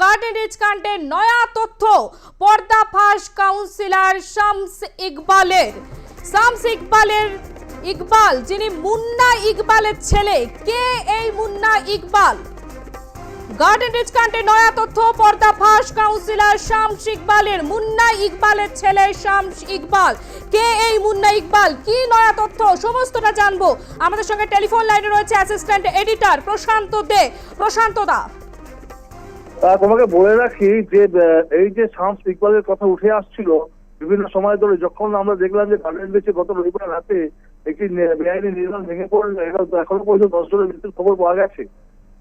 Garden rich কাণ্ডের নয়া তথ্য। পর্দাফাশ কাউন্সিলর শামস ইকবালের। শামস ইকবালের ইকবাল, যিনি মুন্না ইকবালের ছেলে, কে এই মুন্না ইকবাল? গার্ডেন রিচ কাণ্ডে নয়া তথ্য পর্দাফাশ কাউন্সিলর শামস ইকবালের, মুন্না ইকবালের ছেলে শামস ইকবাল। কে এই মুন্না ইকবাল? কি নয়া তথ্য? সমস্তটা জানব। আমাদের সঙ্গে টেলিফোন লাইনে রয়েছে অ্যাসিস্ট্যান্ট এডিটর প্রশান্ত দে। প্রশান্ত দা। তোমাকে বলে রাখি যে এই যে শামস ইকবালের কথা উঠে আসছিল বিভিন্ন সময় ধরে, যখন আমরা দেখলাম যে গার্ডেন বেচে গত রবিবার রাতে একটি বেআইনি নির্মাণ ভেঙে পড়ল এখনও পর্যন্ত দশ জনের মৃত্যুর খবর পাওয়া গেছে।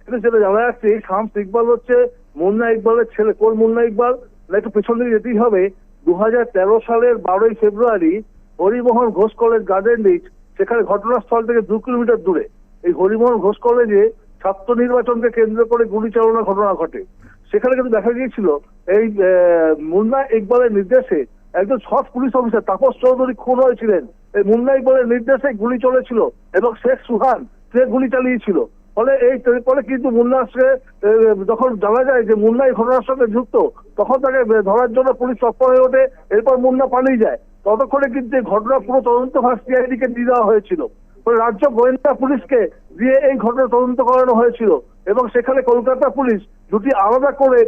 কিন্তু সেটা জানা যাচ্ছে, এই শামস ইকবাল হচ্ছে মুন্না ইকবালের ছেলে। কোন মুন্না ইকবাল? না, একটু পেছন দিকে যেতেই হবে। দু হাজার তেরো সালের বারোই ফেব্রুয়ারি Harimohan Ghosh College Garden Reach, সেখানে ঘটনাস্থল থেকে দু কিলোমিটার দূরে। এই হরিমোহন ঘোষ কলেজে ছাত্র নির্বাচনকে কেন্দ্র করে গুলি চালনার ঘটনা ঘটে। সেখানে কিন্তু দেখা গিয়েছিল, এই মুন্না ইকবালের নির্দেশে একজন সৎ পুলিশ অফিসার, তাপস চৌধুরী খুন হয়েছিলেন। এই মুন্না ইকবালের নির্দেশে গুলি চলেছিল এবং শেখ সুহান সে গুলি চালিয়েছিল। ফলে এই ফলে কিন্তু মুন্নাকে যখন জানা যায় যে মুন্না এই ঘটনার সঙ্গে যুক্ত, তখন তাকে ধরার জন্য পুলিশ তৎপর হয়ে ওঠে, এরপর মুন্না পালিয়ে যায়। ততক্ষণে কিন্তু এই ঘটনা পুরো তদন্ত ভাগ সিআইডিকে দিয়ে দেওয়া হয়েছিল। রাজ্য গোয়েন্দা পুলিশকে দিয়ে এই ঘটনা তদন্ত করানো হয়েছিল। এবং সেখানে কলকাতা পুলিশ দুটি আলাদা করে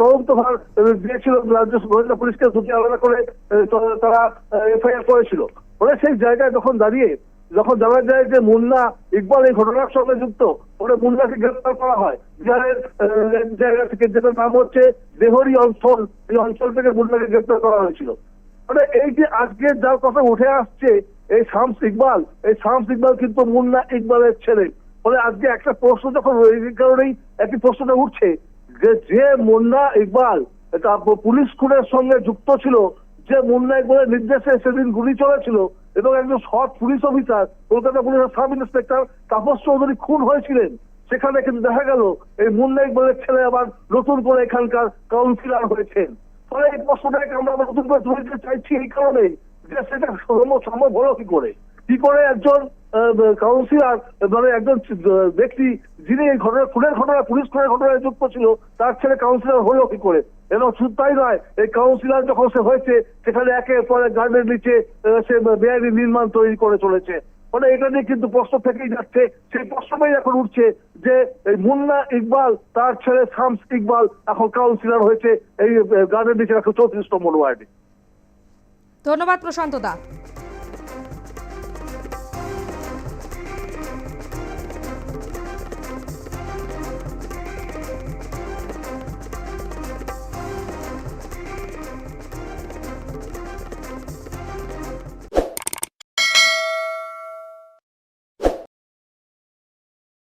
তদন্ত ভার দিয়েছিল, রাজ্য গোয়েন্দা পুলিশকে দুটি আলাদা করে তারা এফআইআর করেছিল। ফলে সেই জায়গায় যখন দাঁড়িয়ে, যখন জানা যায় যে মুন্না ইকবাল এই ঘটনার সঙ্গে যুক্ত ওরে মুন্নাকে গ্রেপ্তার করা হয়। বিহারের জায়গা থেকে যেটার নাম হচ্ছে দেহরি অঞ্চল, এই অঞ্চল থেকে মুন্নাকে গ্রেপ্তার করা হয়েছিল। মানে এই যে আজকে যার কথা উঠে আসছে, এই শামস ইকবাল, এই শামস ইকবাল কিন্তু মুন্না ইকবালের ছেলে। ফলে আজকে একটা প্রশ্ন যখন কারণেই একটি প্রশ্নটা উঠছে যে যে মুন্না ইকবাল পুলিশ খুনের সঙ্গে যুক্ত ছিল, যে মুন্না ইকবালের নির্দেশে সেদিন গুলি চলেছিল এবং একজন সৎ পুলিশ অফিসার, কলকাতা পুলিশের সাব ইন্সপেক্টর তাপস চৌধুরী খুন হয়েছিলেন। সেখানে কিন্তু দেখা গেল, এই মুন্না ইকবালের ছেলে আবার নতুন করে এখানকার কাউন্সিলর হয়েছেন। ফলে এই প্রশ্নটাকে আমরা নতুন করে তুলে চাইছি এই কারণে যে সেটা সম্ভব হলো কি করে? কি করে একজন কাউন্সিলর মানে একজন ব্যক্তি যিনি এই ঘটনা, খুনের ঘটনা, পুলিশ খুনের ঘটনায় যুক্ত ছিল, তার ছেলে কাউন্সিলর হলো কি করে? এবং শুধু তাই নয়, এই কাউন্সিলর যখন সে হয়েছে, সেখানে একের পর এক গার্ডের নিচে সে বেআইনি নির্মাণ তৈরি করে চলেছে। মানে এটা নিয়ে কিন্তু প্রশ্ন থেকেই যাচ্ছে। সেই প্রশ্নটাই এখন উঠছে যে, এই মুন্না ইকবাল, তার ছেলে শামস ইকবাল এখন কাউন্সিলর হয়েছে, এই গার্ডেন নিচে একশো চৌত্রিশ নম্বর ওয়ার্ডে। ধন্যবাদ প্রশান্ত দা।